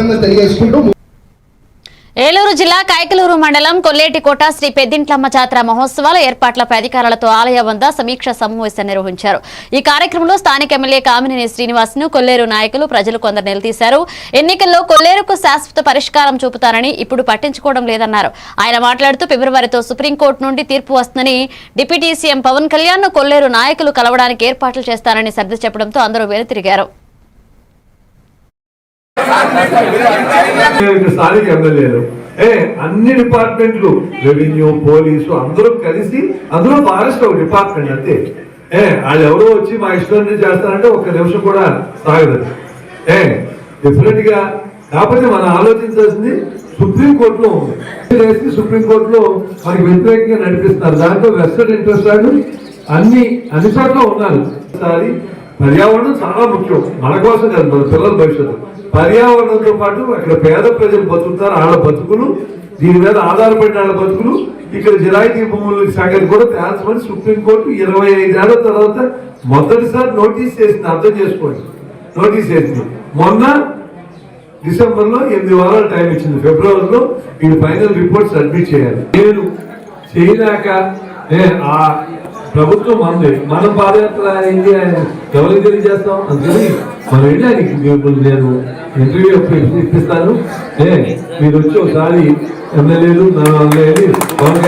అభినందనలు తెలియజేసుకుంటూ ఏలూరు జిల్లా కైకలూరు మండలం కొల్లేటికోట శ్రీ పెద్దింట్లమ్మ జాతర మహోత్సవాల ఏర్పాట్లపై అధికారులతో ఆలయ వద్ద సమీక్ష సమావేశం నిర్వహించారు. ఈ కార్యక్రమంలో స్థానిక ఎమ్మెల్యే కామినేని శ్రీనివాస్ను కొల్లేరు నాయకులు ప్రజలు కొందరు నిలదీశారు. ఎన్నికల్లో కొల్లేరుకు శాశ్వత పరిష్కారం చూపుతారని ఇప్పుడు పట్టించుకోవడం లేదన్నారు. ఆయన మాట్లాడుతూ ఫిబ్రవరితో సుప్రీంకోర్టు నుండి తీర్పు వస్తుందని డిప్యూటీ సీఎం పవన్ కళ్యాణ్ను కొల్లేరు నాయకులు కలవడానికి ఏర్పాట్లు చేస్తారని సర్ది చెప్పడంతో అందరూ వెనుతిరిగారు. స్థానిక ఎమ్మెల్యేలు. ఏ అన్ని డిపార్ట్మెంట్లు రెవెన్యూ పోలీసు అందరూ కలిసి అందులో ఫారెస్ట్ ఒక డిపార్ట్మెంట్ అంతే. ఏ వాళ్ళు ఎవరో వచ్చి మా ఇష్టం చేస్తారంటే ఒక్క నిమిషం కూడా సాగదు. ఏ డిఫరెంట్గా కాకపోతే మనం ఆలోచించాల్సింది సుప్రీం కోర్టులో ఉంది సుప్రీంకోర్టులో సుప్రీం కోర్టులో మనకి వ్యతిరేకంగా నడిపిస్తున్నారు. దాంట్లో వెస్టర్న్ ఇంట్రెస్ట్ వాళ్ళు అన్ని అన్ని చోట్ల ఉన్నారు. పర్యావరణం చాలా ముఖ్యం. మన కోసం కాదు మన పిల్లల భవిష్యత్తు. పర్యావరణంతో పాటు అక్కడ పేద ప్రజలు బతుకుతారు వాళ్ళ బతుకులు. దీని మీద ఆధారపడిన వాళ్ళ బతుకులు. ఇక్కడ జిరాయితీ భూముల శాఖను కూడా తేల్చమని సుప్రీంకోర్టు ఇరవై ఐదేళ్ళ తర్వాత మొదటిసారి నోటీస్ చేసింది. అర్థం చేసుకోండి. నోటీస్ చేసింది. మొన్న డిసెంబర్లో ఎనిమిది వారాలు టైం ఇచ్చింది. ఫిబ్రవరిలో ఈ ఫైనల్ రిపోర్ట్ సబ్మిట్ చేయాలి. నేను చేయలేక ఆ ప్రభుత్వం మనది మన పాదయాత్ర ఏంటి ఆయన ఎవరికి తెలియజేస్తాం? అందుకని మనం వెళ్ళి ఆయనకి మిమ్మల్ని నేను ఇంటర్వ్యూ ఇప్పిస్తాను. ఏ మీరు వచ్చి ఒకసారి ఎమ్మెల్యేలు నా ఎమ్మెల్యేలు